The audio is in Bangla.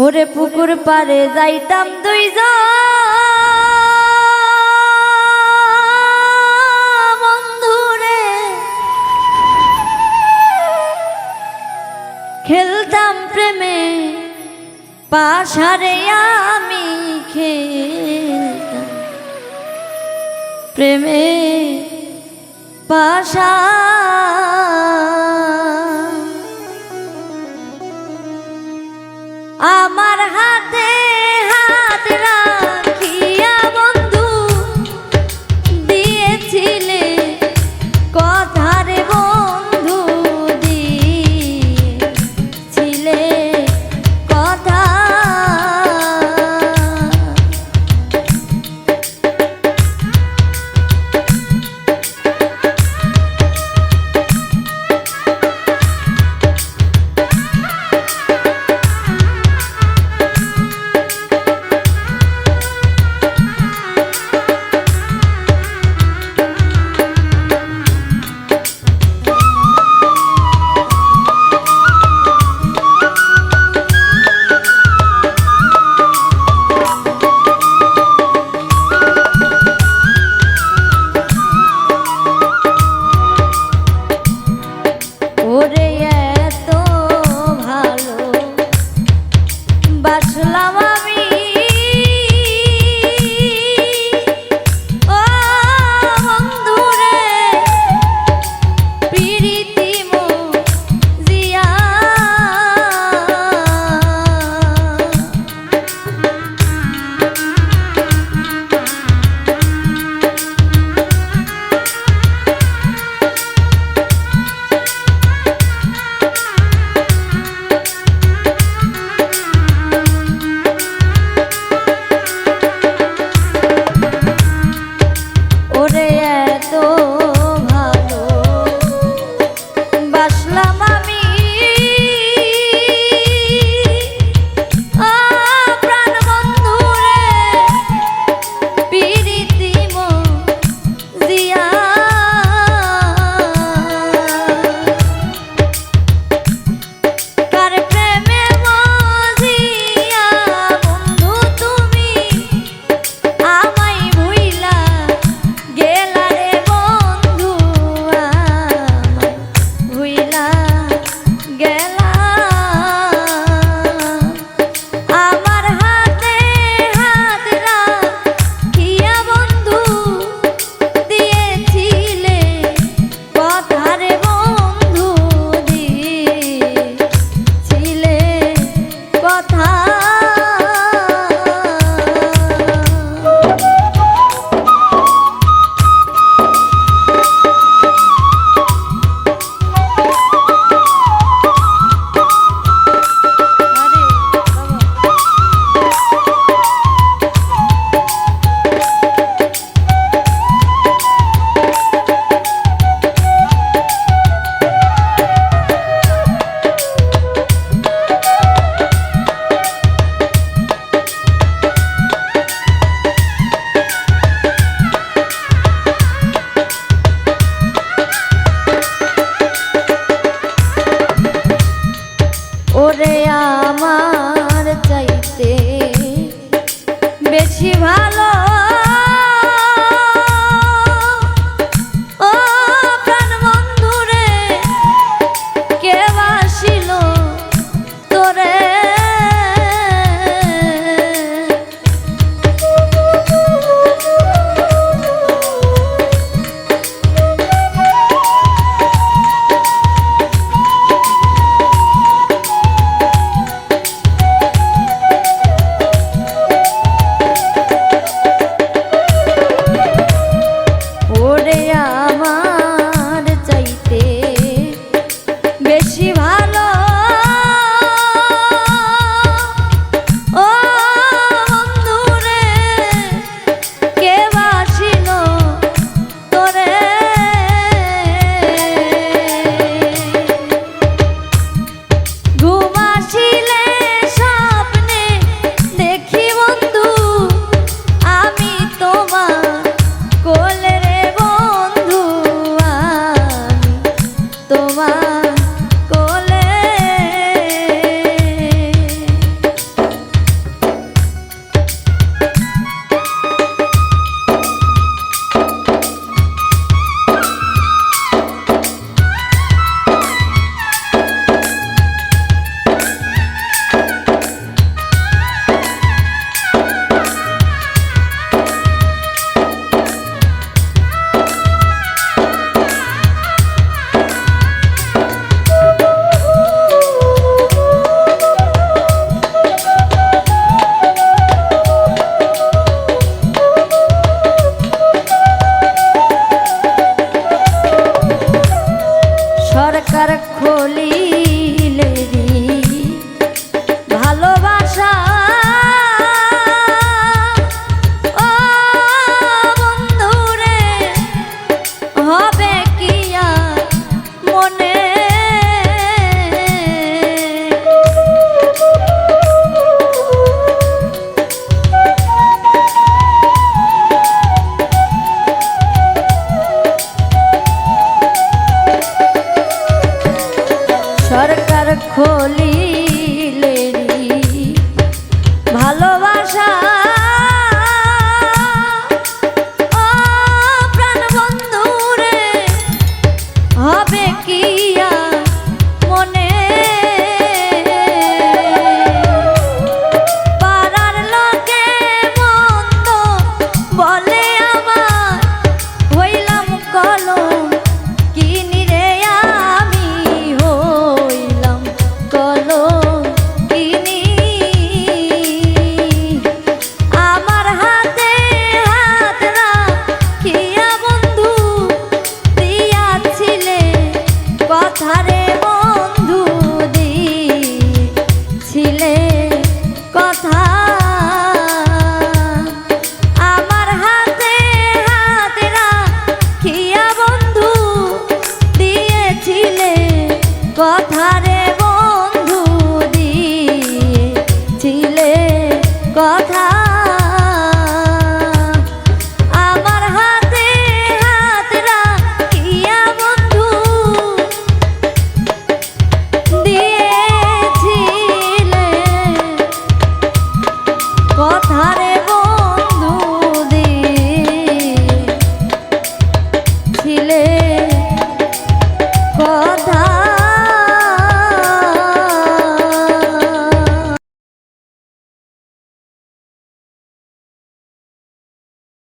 ওরে পুকুর পারে যাইতাম দুই বন্ধুরে খেলতাম প্রেমে পাশারে আমি খেলতাম প্রেমে পাশা আমার হাতে 是浪漫。again.